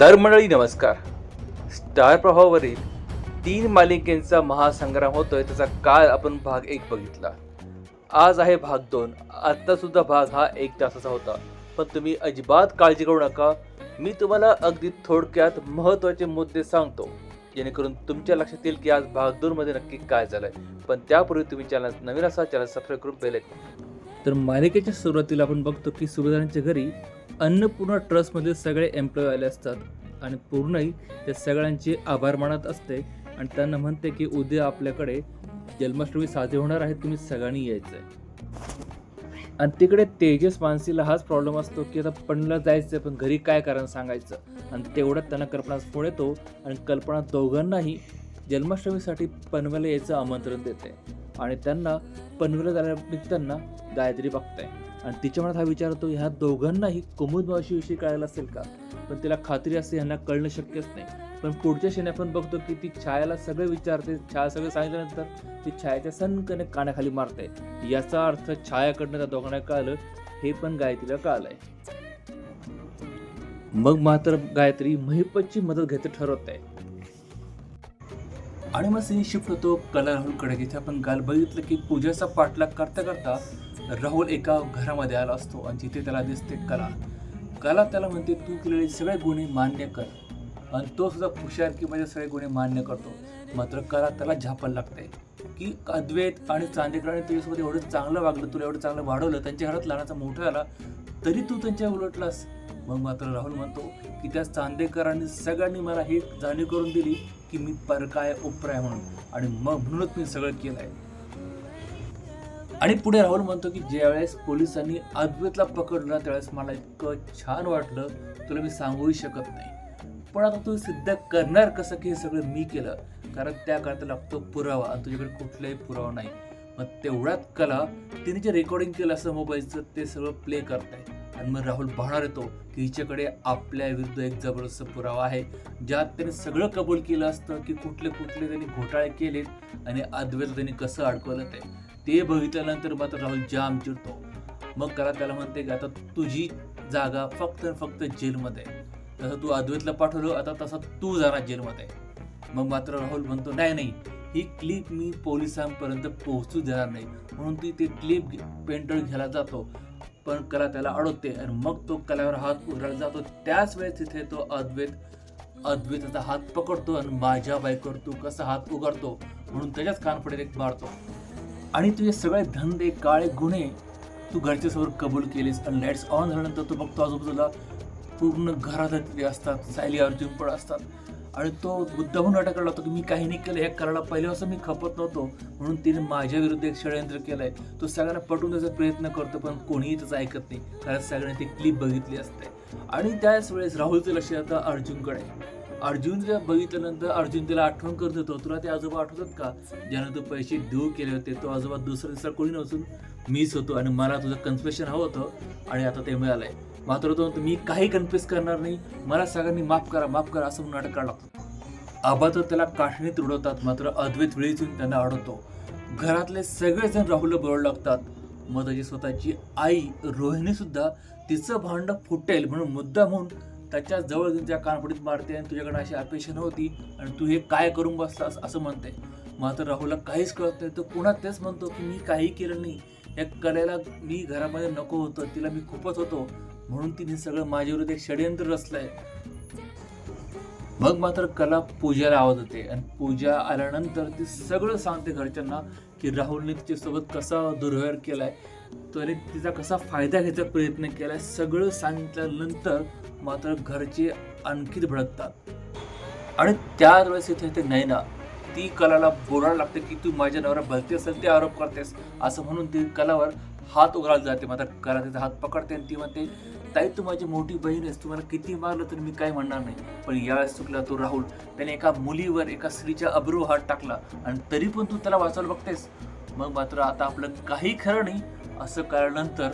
तर मंडळी नमस्कार. स्टार प्रवाहावरील तीन मालिकेंचा महासंग्राम होतोय त्याचा काल आपण भाग एक बघितला. आज आहे भाग दोन. आत्तासुद्धा भाग हा एक तासाचा होता. पण तुम्ही अजिबात काळजी करू नका. मी तुम्हाला अगदी थोडक्यात महत्त्वाचे मुद्दे सांगतो. जेणेकरून तुमच्या लक्षात येईल की आज भाग दोनमध्ये नक्की काय झालंय. पण त्यापूर्वी तुम्ही चॅनल नवीन असा चॅनल सबस्क्राईब करून बेल तर मालिकेच्या सुरुवातीला आपण बघतो की सुभेदारांच्या घरी अन्नपूर्णा ट्रस्टमध्ये सगळे एम्प्लॉय आले असतात आणि पूर्णही त्या सगळ्यांचे आभार मानत असते आणि त्यांना म्हणते की उद्या आपल्याकडे जन्माष्टमी साजरी होणार आहे तुम्ही सगळ्यांनी यायचं आहे आणि तिकडे तेजस मानसीला हाच प्रॉब्लेम असतो की आता पणला जायचं पण घरी काय कारण सांगायचं? आणि तेवढ्यात त्यांना कल्पना पुढे येतो आणि कल्पना दोघांनाही जन्माष्टमीसाठी पनवेला यायचं आमंत्रण देते. आणि त्यांना पनवेला जाण्या त्यांना गायत्री बघताय. आणि तिच्या मनात हा विचार होतो ह्या दोघांनाही कुमुद मावशीविषयी कळायला असेल का? पण तिला खात्री असते ह्यांना कळणं शक्यच नाही. पण पुढच्या क्षणी आपण बघतो की ती छायाला सगळं विचारते छाया सगळं सांगितल्यानंतर ती छायाच्या सनकने कानाखाली मारते. याचा अर्थ छायाकडनं त्या दोघांना कळालं हे पण गायत्रीला कळालंय. मग मात्र गायत्री महिपतची मदत घ्यायचं ठरवत. आहे आणि मग सीन शिफ्ट होतो कला राहुलकडे जिथे आपण काल बघितलं की पूजेचा पाठलाग करता करता राहुल एका घरामध्ये आला असतो आणि जिथे त्याला दिसते कला. कला त्याला म्हणते तू केलेले सगळे गुन्हे मान्य कर. आणि तो सुद्धा हुशारकीमध्ये सगळे गुन्हे मान्य करतो. मात्र कला त्याला झापायला लागते. की अद्वैत आणि चांदेकराने तुझ्यासोबत एवढं चांगलं वागलं तुला एवढं चांगलं वाढवलं त्यांच्या घरात लहानाचा मोठा आला तरी तू त्यांच्या उलटलास. मग मात्र राहुल म्हणतो की त्या चांदेकरांनी सगळ्यांनी मला हे जाणीव करून दिली की मी परकाय उपराय म्हणून. आणि मग म्हणूनच मी सगळं केलं आहे आणि पुढे राहुल म्हणतो की ज्यावेळेस पोलिसांनी अद्वैतला पकडलं त्यावेळेस मला इतकं छान वाटलं तुला मी सांगूही शकत नाही. पण आता तू सिद्ध करणार कसं की हे सगळं मी केलं? कारण त्या काळात लागतो पुरावा आणि तुझ्याकडे कुठलाही पुरावा नाही. मग तेवढ्यात कला तिने जे रेकॉर्डिंग केलं असं मोबाईलचं ते सगळं प्ले करताय. आणि मग राहुल पाहणार येतो की हिच्याकडे आपल्या विरुद्ध एक जबरदस्त पुरावा आहे ज्यात त्याने सगळं कबूल केलं असतं की कुठले कुठले त्यांनी घोटाळे केलेत आणि अद्वैत त्यांनी कसं अडकवलं ते. ते बघितल्यानंतर मात्र राहुल जाम चिडतो. मग करा त्याला म्हणते की आता तुझी जागा फक्त फक्त जेलमध्ये आहे. जसं तू अद्वैतला पाठवलं आता तसा तू जाणार जेलमध्ये मग मात्र राहुल म्हणतो नाही नाही ही क्लिप मी पोलिसांपर्यंत पोहोचू देणार नाही. म्हणून ती ते क्लिप पेंटर घ्यायला जातो पण कला त्याला अडवते आणि मग तो कलावर हात उघडायला जातो. त्याच वेळेस तिथे तो अद्वैत अद्वैताचा हात पकडतो आणि माझ्या बाईकवर तू कसा हात उघडतो? म्हणून त्याच्याच कानपडे एक मारतो. आणि तुझे सगळे धंदे काळे गुन्हे तू घरच्यासमोर कबूल केलीस आणि लाईट्स ऑन झाल्यानंतर तू बघतो आजूबाजूला पूर्ण घरात तिथे असतात सायली अर्जुन पण असतात. आणि तो मुद्दाहून अटक करायला लागतो की मी काही नाही केलं हे करायला पहिल्यापासून मी खपत नव्हतो. म्हणून तिने माझ्या विरुद्ध एक षडयंत्र आहे तो सगळ्यांना पटवून द्यायचा प्रयत्न करतो पण कोणीही त्याचं ऐकत नाही. कारण सगळ्यांनी ती क्लिप बघितली असते. आणि त्याच वेळेस राहुलचं लक्ष आता अर्जुनकडे अर्जुन जेव्हा बघितल्यानंतर अर्जुन तिला आठवण करत होतो तुला ते आजोबा आठवतात का? ज्यानं तू पैसे देऊ केले होते तो आजोबा दुसरा दुसरा कोणी नसून मीच होतो आणि मला तुझं कन्फेशन हवं होतं आणि आता ते मिळालंय. मात्र तो म्हणतो, मी काही कन्फ्युज करणार नाही. मला सगळ्यांनी माफ करा माफ करा असं म्हणून नाटक करावं लागतं आबा तर त्याला काठणीत रुडवतात मात्र अद्वैत वेळीच येऊन त्यांना अडवतो घरातले सगळेजण राहुलला बोलू लागतात. मग त्याची स्वतःची आई रोहिणी सुद्धा तिचं भांड फुटेल म्हणून मुद्दा म्हणून त्याच्याजवळ घेऊन त्या कानफडीत मारते आणि तुझ्याकडे अशी अपेक्षा नव्हती. आणि तू हे काय करून बसतास असं म्हणते. मात्र राहुलला काहीच कळत नाही. तो पुन्हा तेच म्हणतो की मी काही केलं नाही. या कलेला मी घरामध्ये नको होतं. तिला मी खूपच होतो. म्हणून तिने सगळं माझ्याविरुद्ध एक षडयंत्र रचलंय. मग मात्र कला पूजाला आवाज होते आणि पूजा आल्यानंतर ती सगळं सांगते घरच्यांना की राहुलने तिच्यासोबत कसा दुर्व्यवहार केला आहे त्याने तिचा कसा फायदा घ्यायचा प्रयत्न केला सगळं सांगितल्यानंतर मात्र घरचे आणखीच भडकतात. आणि त्यावेळेस इथे ते नैना. ती कलाला बोलायला लागते की तू माझ्या नवरा भलती असेल ते आरोप करतेस. असं म्हणून ती कलावर हात उघडायला जाते. मात्र कला तिचा हात पकडते आणि ती म्हणते ताई तू माझी मोठी बहीण आहेस. तुम्हाला किती मारलं तर मी काय म्हणणार नाही. पण यावेळेस चुकला तो राहुल. त्याने एका मुलीवर एका स्त्रीच्या अब्रू हात टाकला आणि तरी पण तू त्याला वाचवायला बघतेस. मग मात्र आता आपलं काही खरं नाही असं कळल्यानंतर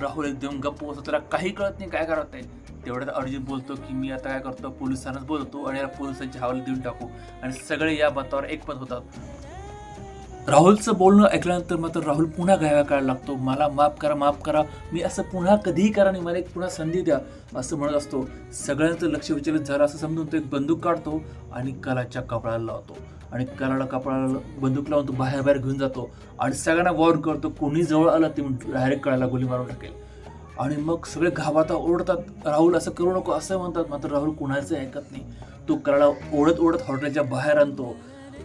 राहुल एकदम गप्प होतो त्याला काही कळत नाही काय करत नाही तेवढ्यात अर्जुन बोलतो की मी आता काय करतो? पोलिसांनाच बोलतो आणि या पोलिसांची हवाला देऊन टाकू. आणि सगळे या बातावर एकमत होतात. राहुलचं बोलणं ऐकल्यानंतर मात्र राहुल पुन्हा गायवा करायला लागतो. मला माफ करा माफ करा. मी असं पुन्हा कधीही करा नाही. मला एक पुन्हा संधी द्या असं म्हणत असतो. सगळ्यांचं लक्ष विचलित झालं असं समजून तो एक बंदूक काढतो आणि कलाच्या कपडाला लावतो. आणि कलाला कपडाला बंदूक लावून तो बाहेर बाहेर घेऊन जातो आणि सगळ्यांना वॉर्न करतो. कोणी जवळ आलं ते डायरेक्ट कळायला गोली मारून टाकेल. आणि मग सगळे घाबाता ओढतात. राहुल असं करू नको असं म्हणतात. मात्र राहुल कुणाचं ऐकत नाही. तो कराला ओढत ओढत हॉटेलच्या बाहेर आणतो.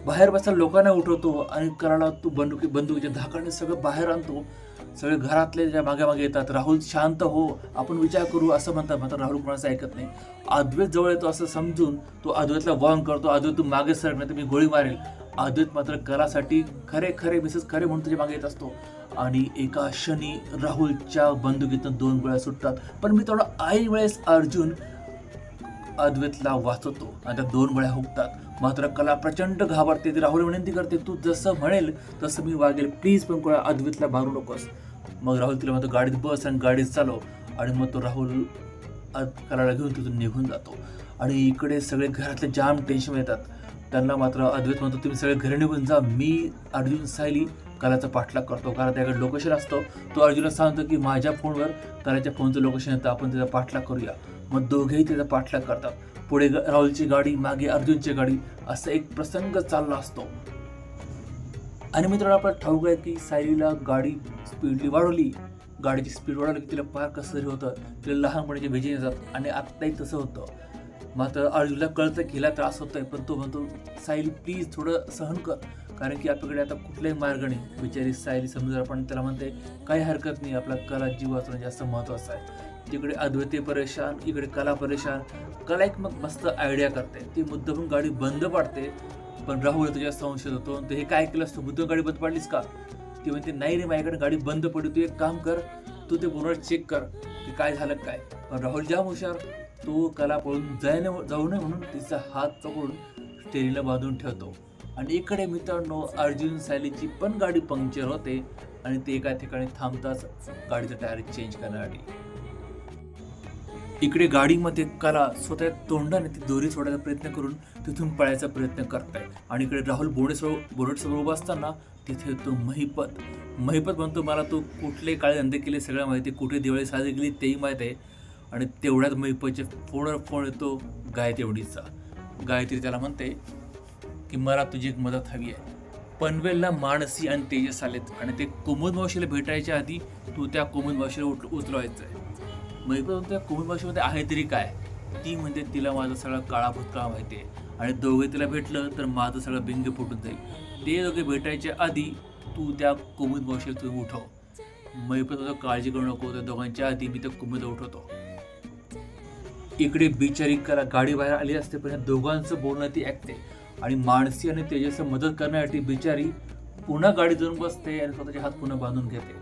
बाहेर बसता लोकांना उठवतो आणि कराला तो बंदुकी बंदुकीच्या धाकाने सगळं बाहेर आणतो. सगळे घरातले ज्या मागे मागे येतात राहुल शांत हो आपण विचार करू असं म्हणतात. मात्र राहुल कोणाचं ऐकत नाही. अद्वैत जवळ येतो असं समजून तो अद्वैतला वॉर्न करतो. अद्वैत तू मागे सर नाही तर मी गोळी मारेल. अद्वैत मात्र करासाठी खरे खरे मिसेस खरे म्हणून तुझ्या मागे येत असतो. आणि एका क्षणी राहुलच्या बंदुकीतून दोन गोळ्या सुटतात. पण मी थोडा ऐन वेळेस अर्जुन अद्वैतला वाचवतो आणि त्या दोन गोळ्या हुकतात. मात्र कला प्रचंड घाबरते. ती राहुल विनंती करते तू जसं म्हणेल तसं मी वागेल. प्लीज पण गोळ्या अद्वैतला मारू नकोस. मग राहुल तिला म्हणतो गाडीत बस आणि गाडीत चालव आणि मग तो राहुल कलाला घेऊन तिथून निघून जातो. आणि इकडे सगळे घरातले जाम टेन्शन येतात. त्यांना मात्र अद्वैत म्हणतो तुम्ही सगळे घरी निघून जा. मी अर्जुन सायली कलाचा पाठलाग करतो. कारण त्याकडे लोकेशन असतो. तो अर्जुनला सांगतो की माझ्या फोनवर कलाच्या फोनचं लोकेशन येतं आपण त्याचा पाठलाग करूया. मग दोघेही त्याचा पाठलाग करतात. पुढे ग- राहुलची गाडी मागे अर्जुनची गाडी असा एक प्रसंग चालला असतो. आणि मित्रांनो आपल्याला ठाऊक आहे की सायलीला गाडी स्पीडली वाढवली. गाडीची स्पीड वाढवली की तिला पार कसं तरी होतं. तिला लहानपणाचे भेजे येतात आणि आत्ताही तसं होतं. मात्र अर्जुनला कळतं की हिला त्रास होतोय पण तो म्हणतो सायली प्लीज थोडं सहन कर. कारण की आपल्याकडे आता कुठलाही मार्ग नाही. बिचारी सायली समजून आपण त्याला म्हणते काही हरकत नाही. आपला कला जीव वाचवणं जास्त महत्त्वाचं आहे. तिकडे अद्वैती परेशान इकडे कला परेशान. कला एक मग मस्त आयडिया करते. ती मुद्दामून गाडी बंद पाडते. पण राहुल तुझ्या संशय होतो. तर हे काय केलं असतं मुद्दाम गाडी बंद पाडलीस का? ती म्हणते नाही रे माझ्याकडे गाडी बंद पडली. तू एक काम कर. तू ते पूर्ण चेक कर की काय झालं काय. पण राहुल जाम हुशार. तो कला पळून जाय जाऊ नये म्हणून तिचा हात पकडून स्टेरीला बांधून ठेवतो. आणि इकडे मित्रांनो अर्जुन सायलीची पण गाडी पंक्चर होते. आणि ते एका ठिकाणी थांबताच गाडीचं टायर चेंज करण्यासाठी. इकडे गाडीमध्ये कला स्वतः तोंडाने ती दोरी सोडायचा प्रयत्न करून तिथून पळायचा प्रयत्न करताय. आणि इकडे राहुल बोनेसमोर बोनेटसमोर उभा असताना तिथे तो महिपत. महिपत म्हणतो मला तो कुठले काळे धंदे केले सगळं माहिती आहे कुठे दिवाळी साजरी केली तेही माहीत आहे. आणि तेवढ्यात महिपतचे फोनवर फोन येतो गायत्री एवढीचा गायत्री त्याला म्हणते की मला तुझी एक मदत हवी आहे. पनवेलला मानसी आणि तेजस आलेत आणि ते कुमुद मावशीला भेटायच्या आधी तू त्या कुमुद मावशीला उठ उचलवायचं आहे म्हणजे त्या कुमुद भाषेमध्ये आहे तरी काय? ती म्हणते तिला माझा सगळा काळा भूतकाळ माहिती आहे आणि दोघे तिला भेटलं तर माझं सगळं बिंग फुटून जाईल. ते दोघे भेटायच्या आधी तू त्या कुमुद भाषेत तू उठव. म्हणजे मैपत काळजी करू नको. त्या दोघांच्या आधी मी त्या कुमुदला उठवतो. इकडे बिचारी कला गाडी बाहेर आली असते पण दोघांचं बोलणं ती ऐकते. आणि माणसी आणि तेजस मदत करण्यासाठी बिचारी पुन्हा गाडी जाऊन बसते आणि स्वतःचे हात पुन्हा बांधून घेते.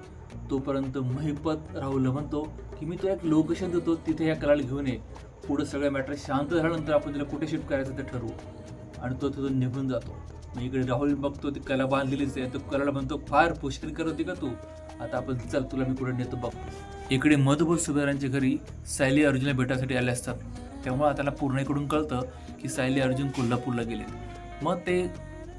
तोपर्यंत महिपत राहुलला म्हणतो की मी तो एक लोकेशन देतो तिथे या कलाला घेऊन ये. पुढं सगळं मॅटर शांत झाल्यानंतर आपण तिला कुठे शिफ्ट करायचं ते ठरवू. आणि तो तिथून निघून जातो. मी इकडे राहुल बघतो ती कला बांधलेलीच आहे. तो कलाला म्हणतो फार पुष्करी करत होती का तू? आता आपण चल तुला मी कुठे नेतो बघ. इकडे मधुभूत सुबेरांच्या घरी सायली अर्जुनला भेटायसाठी आले असतात. त्यामुळे त्याला पूर्ण इकडून कळतं की सायली अर्जुन कोल्हापूरला गेले. मग ते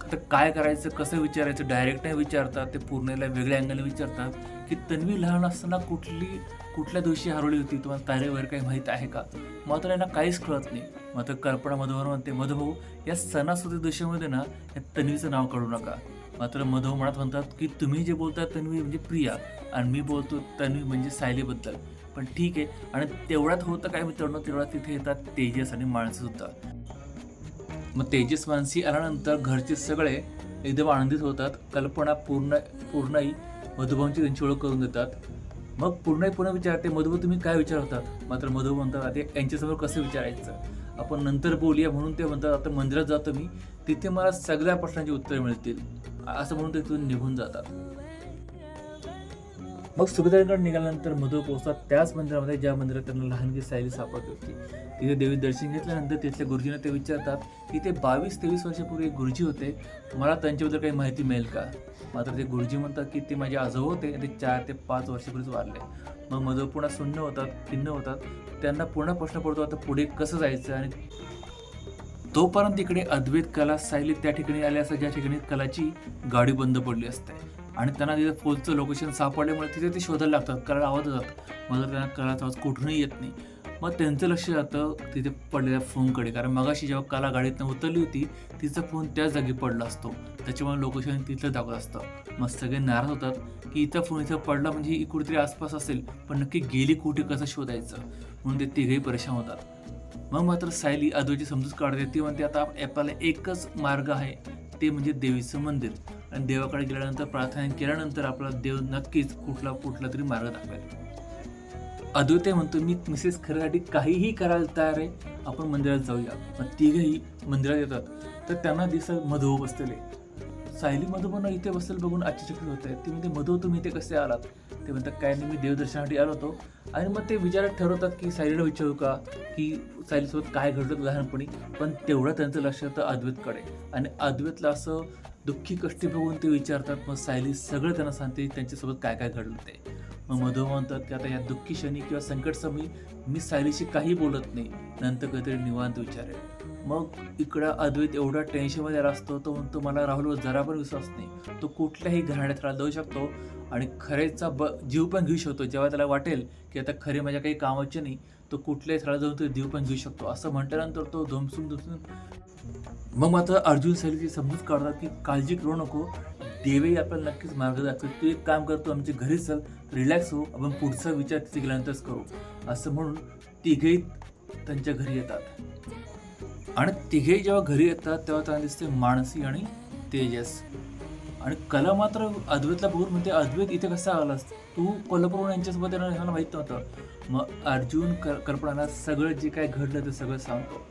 आता काय करायचं कसं विचारायचं डायरेक्ट नाही विचारतात. ते पूर्णेला वेगळ्या अँगलने विचारतात. की तन्वी लहान असताना कुठली कुठल्या दिवशी हरवली होती? तुम्हाला तारेवर वगैरे काही माहीत आहे का? मात्र यांना काहीच कळत नाही. मात्र कल्पना मधुवर म्हणते मधुभाऊ या सणासुदी दिवशीमध्ये ना या तन्वीचं नाव काढू नका. मात्र मधुभाऊ म्हणत म्हणतात की तुम्ही जे बोलता तन्वी म्हणजे प्रिया आणि मी बोलतो तन्वी म्हणजे सायलीबद्दल. पण ठीक आहे आणि तेवढ्यात होतं काय मित्रांनो? तेवढ्यात तिथे येतात तेजस आणि माणसं सुद्धा. मग तेजस मानसी आल्यानंतर घरचे सगळे एकदम आनंदित होतात. कल्पना पूर्ण पूर्णही मधुभाऊंची त्यांची ओळख करून देतात. मग पूर्णही पुन्हा विचारते मधुभाऊ तुम्ही काय विचार होतात मात्र मधुभाऊ म्हणतात आता यांच्यासमोर कसं विचारायचं? आपण नंतर बोलूया म्हणून ते म्हणतात आता मंदिरात जातो मी तिथे मला सगळ्या प्रश्नांची उत्तरे मिळतील. असं म्हणून ते तिथून निघून जातात. मग सुभेदारांकडे निघाल्यानंतर मधु पोहोचतात. त्याच मंदिरामध्ये ज्या मंदिरात त्यांना लहानगी सायली सापडली होती. तिथे देवी दर्शन घेतल्यानंतर तिथल्या गुरुजींना ते विचारतात की ते बावीस तेवीस वर्षापूर्वी एक गुरुजी होते. मला त्यांच्याबद्दल काही माहिती मिळेल का? मात्र ते गुरुजी म्हणतात की ते माझे आजोबा होते आणि ते चार ते पाच वर्षापूर्वीच वारले. मग मधु पुन्हा शून्य होतात खिन्न होतात. त्यांना पुन्हा प्रश्न पडतो आता पुढे कसं जायचं? आणि तोपर्यंत इकडे अद्वैत कला सायली त्या ठिकाणी आल्या असतात ज्या ठिकाणी कलाची गाडी बंद पडली असते. आणि त्यांना तिथे फोनचं लोकेशन सापडल्यामुळे तिथे ते शोधायला लागतात कला आवाज येतात मग त्यांना कलाचा आवाज कुठूनही येत नाही. मग त्यांचं लक्ष जातं तिथे पडलेल्या फोनकडे कारण मगाशी जेव्हा कला गाडीतनं उतरली होती तिचा फोन त्याच जागी पडला असतो. त्याच्यामुळे लोकेशन तिथलं दाखवत असतं. मग सगळे नाराज होतात की इथं फोन इथं पडला म्हणजे ही कुठेतरी आसपास असेल. पण नक्की गेली कुठे कसं शोधायचं? म्हणून ते तिघेही परेशान होतात. मग मात्र सायली अद्वैची समजूत काढते ती म्हणते आता ॲपला एकच मार्ग आहे. ते म्हणजे देवीचं मंदिर. आणि देवाकडे गेल्यानंतर प्रार्थना केल्यानंतर आपला देव नक्कीच कुठला कुठला तरी मार्ग दाखवेल. अद्वैत म्हणतो मी मिसेस खऱ्यासाठी काहीही करायला तयार आहे आपण मंदिरात जाऊया. मग तिघही मंदिरात येतात. तर त्यांना दिसत मधू बसलेले. सायली मधुबन इथे बसेल बघून आश्चर्यचकित होत आहे ती म्हणते मधू तुम्ही इथे कसे आलात? ते म्हणतात काय नाही मी देवदर्शनासाठी आलो होतो. आणि मग ते विचारात ठरवतात की सायलीला विचारू का की सायलीसोबत काय घडलं लहानपणी? पण तेवढं त्यांचं लक्ष होतं अद्वैतकडे आणि अद्वैतला असं दुःखी कष्टी बघून ते विचारतात मग सायली सगळं त्यांना सांगते त्यांच्यासोबत काय काय घडलं ते. मग मधु म्हणतात की आता या दुःखी क्षणी किंवा संकट समयी मी सायलीशी काही बोलत नाही. नंतर काहीतरी निवांत विचारेल. मग इकडं अद्वैत एवढा टेन्शनमध्ये असतो तो म्हणतो मला राहुलवर जरा पण विश्वास नाही. तो कुठल्याही घराण्यात राहू जाऊ शकतो आणि खरेचा ब जीव पण घेऊ शकतो. जेव्हा त्याला वाटेल की आता खरे माझ्या काही कामाचे नाही तो कुठल्याही थळा जाऊन तो जीव पण घेऊ शकतो. असं म्हटल्यानंतर तो धुमसून धुमसून मग मात्र अर्जुन सैलीची समजूत काढतात की काळजी करू नको. देवी आपल्याला नक्कीच मार्ग दाखवेल तू एक काम करतो आमच्या घरी चल रिलॅक्स हो आपण पुढचा विचार तिथे गेल्यानंतरच करू. असं म्हणून तिघेही त्यांच्या घरी येतात. आणि तिघेही जेव्हा घरी येतात तेव्हा त्यांना दिसते मानसी आणि तेजस. आणि कला मात्र अद्वैतला बघून म्हणते अद्वैत इथे कसा आलास तू कोल्हापूरहून यांच्यासोबत येणार माहीत नव्हतं. मग अर्जुन क कल्पनाला सगळं जे काय घडलं ते सगळं सांगतो.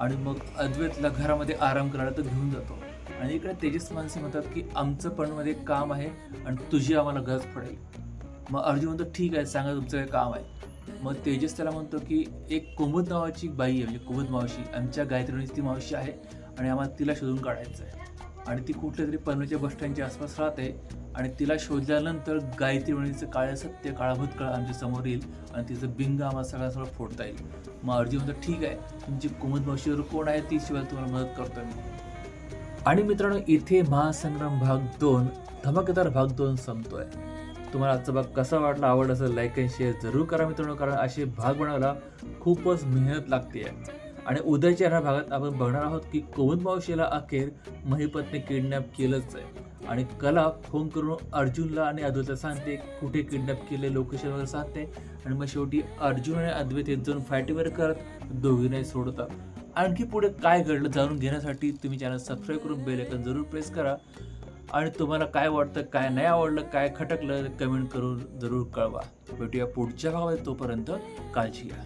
आणि मग अद्वैतला घरामध्ये आराम करायला तो घेऊन जातो. आणि इकडे तेजस माणसे म्हणतात की आमचं पण मध्ये काम आहे आणि तुझी आम्हाला गरज पडेल. मग अर्जुन म्हणतो ठीक आहे सांगा तुमचं काय काम आहे. मग तेजस त्याला म्हणतो की एक कुमुद नावाची बाई आहे म्हणजे कुमुद मावशी आमच्या गायत्रीची ती मावशी आहे आणि आम्हाला तिला शोधून काढायचं आहे आणि ती कुठल्या तरी पनवेलच्या बस स्टँडच्या आसपास राहते. आणि तिला शोधल्यानंतर गायत्री म्हणीचं काळ सत्य काळाभूत काळ आमच्यासमोर येईल आणि तिचं बिंग आम्हाला सगळ्या सगळं फोडता येईल. मग अर्जुन म्हणतो ठीक आहे तुमची कुमत मावशीवर कोण आहे ती शिवाय तुम्हाला मदत करतो मी. आणि मित्रांनो इथे महासंग्राम भाग दोन धमाकेदार भाग दोन संपतोय. तुम्हाला आजचा भाग कसा वाटला आवड असेल लाईक अँड शेअर जरूर करा मित्रांनो कारण असे भाग बनवायला खूपच मेहनत लागते आहे आणि उद्याच्या ह्या भागात आपण बघणार आहोत की कोविंद मावशीला अखेर महिपतने किडनॅप केलंच आहे. आणि कला फोन करून अर्जुनला आणि अद्वैतला सांगते कुठे किडनॅप केले लोकेशन वगैरे सांगते. आणि मग शेवटी अर्जुन आणि अद्वैत एक दोन फायटीवर करत दोघींनाही सोडतात आणखी पुढे काय घडलं जाणून घेण्यासाठी तुम्ही चॅनल सबस्क्राईब करून बेल आयकॉन जरूर प्रेस करा. आणि तुम्हाला काय वाटतं काय नाही आवडलं काय खटकलं कमेंट करून जरूर कळवा. भेटूया पुढच्या भागामध्ये तोपर्यंत काळजी घ्या.